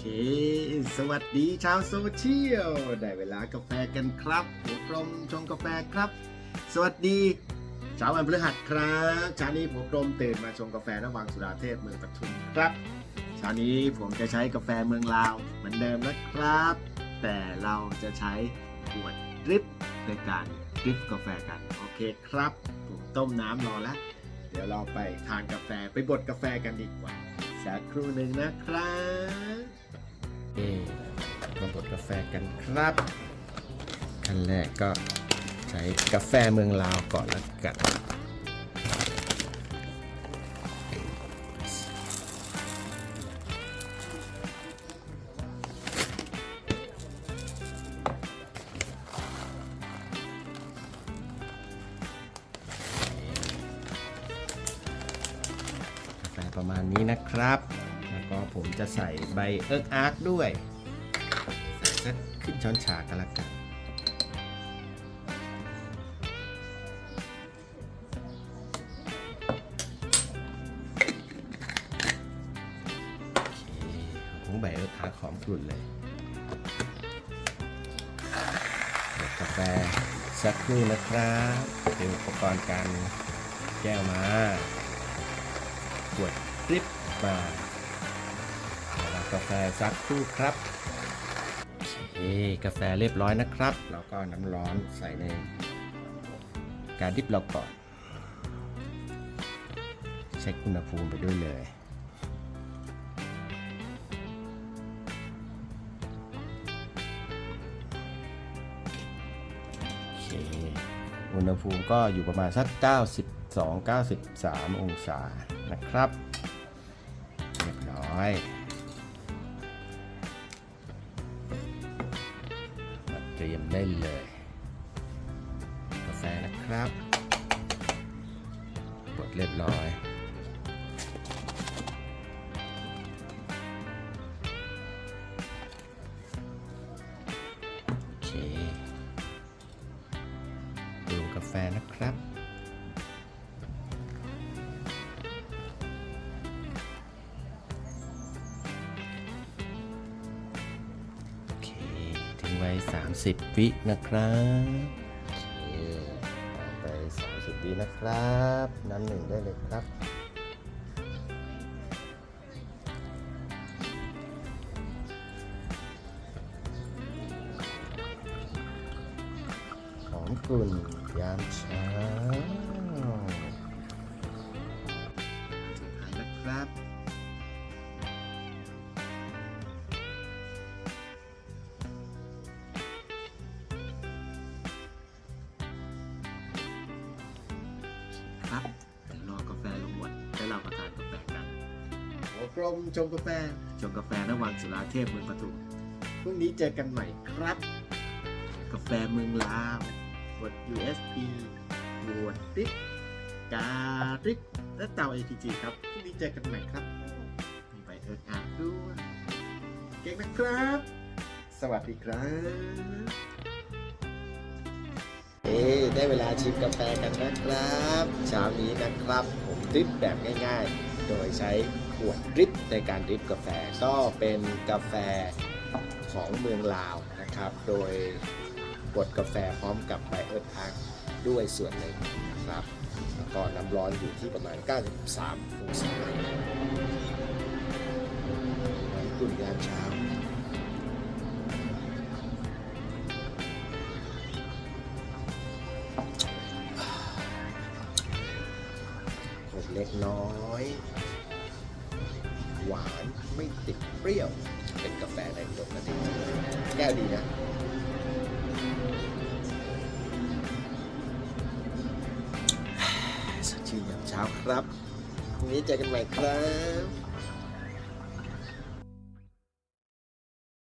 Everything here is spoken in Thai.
เค สวัสดีชาวโซเชียล ได้เวลากาแฟกันครับหัวกลมชงกาแฟครับ สวัสดีเช้าวันพฤหัสครับเช้านี้ผมกลมตื่นมาชงกาแฟระหว่างสุราเทพเมืองปทุมครับเช้านี้ผมจะใช้กาแฟเมืองลาวเหมือนเดิมนะครับ แต่เราจะใช้ขวดดริปในการดริปกาแฟกันโอเคครับ ผมต้มน้ำรอแล้ว เดี๋ยวเราไปทานกาแฟไปบดกาแฟกันดีกว่าสักครู่หนึ่งนะครับ ฟกันครับขั้นแรกก็ใช้กาแฟเมืองลาวก่อนแล้วกันกาแฟประมาณนี้นะครับ แล้วก็ผมจะใส่ใบเอิร์กอาร์กด้วย ใส่สักขึ้นช้อนชากันละกันโอเคผงใบเอิร์กอาหอมกลุ่นเลยกาแฟสักครู่นะครับเตรียมอุปกรณ์การแก้วมาขวดดริปมาเดี๋ยวกาแฟสักครู่ครับ กาแฟเรียบร้อยนะครับ แล้วก็น้ำร้อนใส่ในการดริปเราก่อน เช็คอุณหภูมิไปด้วยเลยโอเคอุณหภูมิก็อยู่ประมาณสัก 92 93 องศานะครับ เรียบร้อย เตรียมได้เลย กาแฟนะครับบดเรียบร้อยโอเคดูกาแฟนะครับ ไว้ 30 วินะครับผ่านไป 30 วินะครับ น้ำหนึ่งได้เลยครับหอมกลุ่นยามเช้า ครับเดี๋ยวรอกาแฟลงหมดแล้วเรามาทานกาแฟกันหัวกลมชงกาแฟชงกาแฟระหว่างสุราเทพเมืองปทุมพรุ่งนี้เจอกันใหม่ครับ กาแฟเมืองลาวบด USB บวดติ๊กการิกและเตา APG ครับพรุ่งนี้เจอกันใหม่ครับ มีใบเอิร์กอาร์ด้วยเก่งนะครับ สวัสดีครับ เอ้ได้เวลาชิมกาแฟกันนะครับเช้านี้นะครับ ผมดริปแบบง่ายๆ โดยใช้ขวดดริปในการดริปกาแฟก็เป็นกาแฟของเมืองลาวนะครับ โดยบดกาแฟพร้อมกับไบเอิร์ธอาร์ด้วยส่วนหนึ่งนะครับแล้วก็น้ำร้อนอยู่ที่ประมาณ 93องศากุ่นยามเช้า ขมเล็กน้อย หวานไม่ติดเปรี้ยว เป็นกาแฟในปกติแก้วดีนะสดชื่นยามเช้าครับพรุ่งนี้เจอกันใหม่ครับ